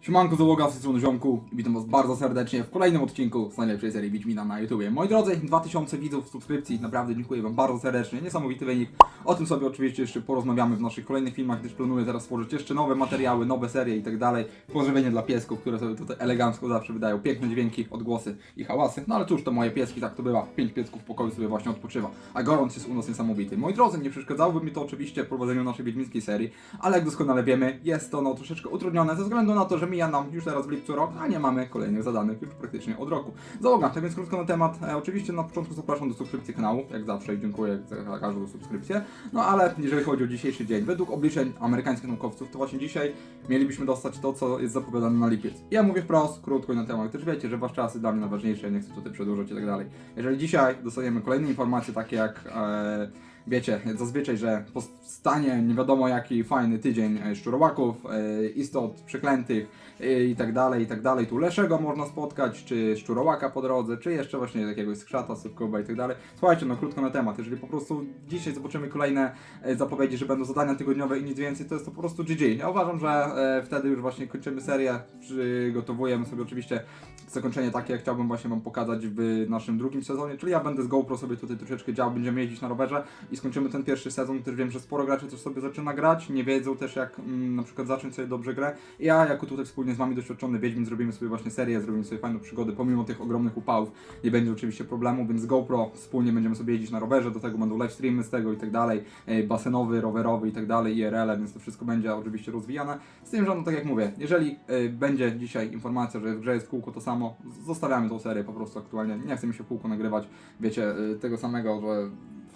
Siemanko załoga, z strony Ziomku i witam was bardzo serdecznie w kolejnym odcinku z najlepszej serii Wiedźmina na YouTubie. Moi drodzy, 2000 widzów, subskrypcji, naprawdę dziękuję wam bardzo serdecznie, niesamowity wynik. O tym sobie oczywiście jeszcze porozmawiamy w naszych kolejnych filmach, gdyż planuję teraz stworzyć jeszcze nowe materiały, nowe serie i tak dalej. Pożywienie dla piesków, które sobie tutaj elegancko zawsze wydają piękne dźwięki, odgłosy i hałasy. No ale cóż, to moje pieski, tak to bywa. Pięć piesków w pokoju sobie właśnie odpoczywa, a gorąc jest u nas niesamowity. Moi drodzy, nie przeszkadzałoby mi to oczywiście w prowadzeniu naszej wiedźmińskiej serii, ale jak doskonale wiemy, jest to no troszeczkę utrudnione ze względu na to, że mija nam już teraz w lipcu rok, a nie mamy kolejnych zadanych już praktycznie od roku. Załoga, tak więc krótko na temat. E, oczywiście na początku zapraszam do subskrypcji kanału, jak zawsze i dziękuję za każdą subskrypcję. No ale jeżeli chodzi o dzisiejszy dzień, według obliczeń amerykańskich naukowców, to właśnie dzisiaj mielibyśmy dostać to, co jest zapowiadane na lipiec. Ja mówię wprost, krótko i na temat, też wiecie, że wasz czas jest dla mnie najważniejszy, ja nie chcę tutaj przedłużać i tak dalej. Jeżeli dzisiaj dostaniemy kolejne informacje takie jak... E, Wiecie, zazwyczaj, że powstanie nie wiadomo jaki fajny tydzień e, szczurołaków, e, istot przeklętych e, i tak dalej, i tak dalej. Tu Leszego można spotkać, czy szczurołaka po drodze, czy jeszcze właśnie jakiegoś skrzata, sywkowa i tak dalej. Słuchajcie, no krótko na temat. Jeżeli po prostu dzisiaj zobaczymy kolejne zapowiedzi, że będą zadania tygodniowe i nic więcej, to jest to po prostu GG. Ja uważam, że wtedy już właśnie kończymy serię, przygotowujemy sobie oczywiście zakończenie takie, jak chciałbym właśnie Wam pokazać w naszym drugim sezonie, czyli ja będę z GoPro sobie tutaj troszeczkę działał, będziemy jeździć na rowerze i skończymy ten pierwszy sezon, też wiem, że sporo graczy też sobie zaczyna grać, nie wiedzą też jak mm, na przykład zacząć sobie dobrze grę. Ja jako tutaj wspólnie z Wami doświadczony Wiedźmin zrobimy sobie właśnie serię, zrobimy sobie fajną przygodę, pomimo tych ogromnych upałów nie będzie oczywiście problemu, więc z GoPro wspólnie będziemy sobie jeździć na rowerze, do tego będą live streamy z tego i tak dalej, e, basenowy, rowerowy i tak dalej, IRL, więc to wszystko będzie oczywiście rozwijane. Z tym, że no tak jak mówię, jeżeli e, będzie dzisiaj informacja, że w grze jest kółko to samo, zostawiamy tą serię po prostu aktualnie, nie chce mi się kółko nagrywać, wiecie, e, tego samego, że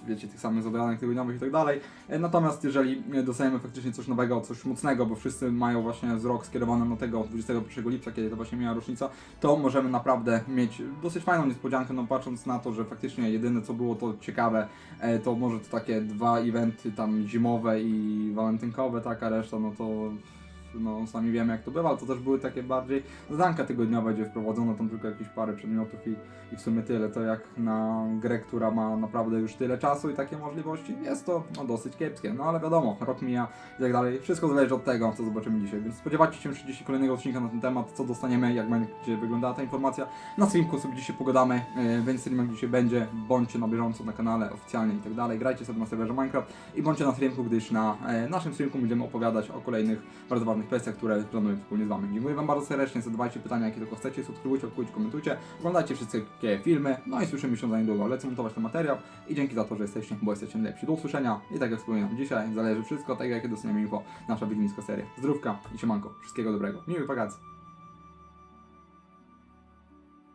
wiecie, tych samych zadanych tygodniowych i tak dalej. E, Natomiast jeżeli e, dostajemy faktycznie coś nowego, coś mocnego, bo wszyscy mają właśnie wzrok skierowany na tego 21 lipca, kiedy to właśnie miała rocznica, to możemy naprawdę mieć dosyć fajną niespodziankę, no patrząc na to, że faktycznie jedyne co było to ciekawe, e, to może to takie dwa eventy tam zimowe i walentynkowe, tak, a reszta no to no sami wiemy jak to bywa, ale to też były takie bardziej zadanka tygodniowe, gdzie wprowadzono tam tylko jakieś parę przedmiotów i, i w sumie tyle. To jak na grę, która ma naprawdę już tyle czasu i takie możliwości, jest to no, dosyć kiepskie. No ale wiadomo, rok mija i tak dalej. Wszystko zależy od tego, co zobaczymy dzisiaj. Więc spodziewajcie się 30 kolejnego odcinka na ten temat, co dostaniemy, jak będzie wyglądała ta informacja. Na streamku sobie dzisiaj pogadamy, yy, więc streamek dzisiaj będzie. Bądźcie na bieżąco na kanale oficjalnie i tak dalej. Grajcie sobie na serwerze Minecraft i bądźcie na streamku, gdyż na e, naszym streamku będziemy opowiadać o kolejnych bardzo ważnych kwestiach, które planuję wspólnie z Wami. Dziękuję Wam bardzo serdecznie, zadawajcie pytania, jakie tylko chcecie, subskrybujcie, łapkujcie, komentujcie, oglądajcie wszystkie filmy, no i słyszymy się za niedługo. Lecę montować ten materiał i dzięki za to, że jesteście, bo jesteście lepsi. Do usłyszenia i tak jak wspominam, dzisiaj zależy wszystko, tak jakie dostaniemy info, nasza wiedźmińska seria. Zdrówka i siemanko, wszystkiego dobrego, miłych wakacji.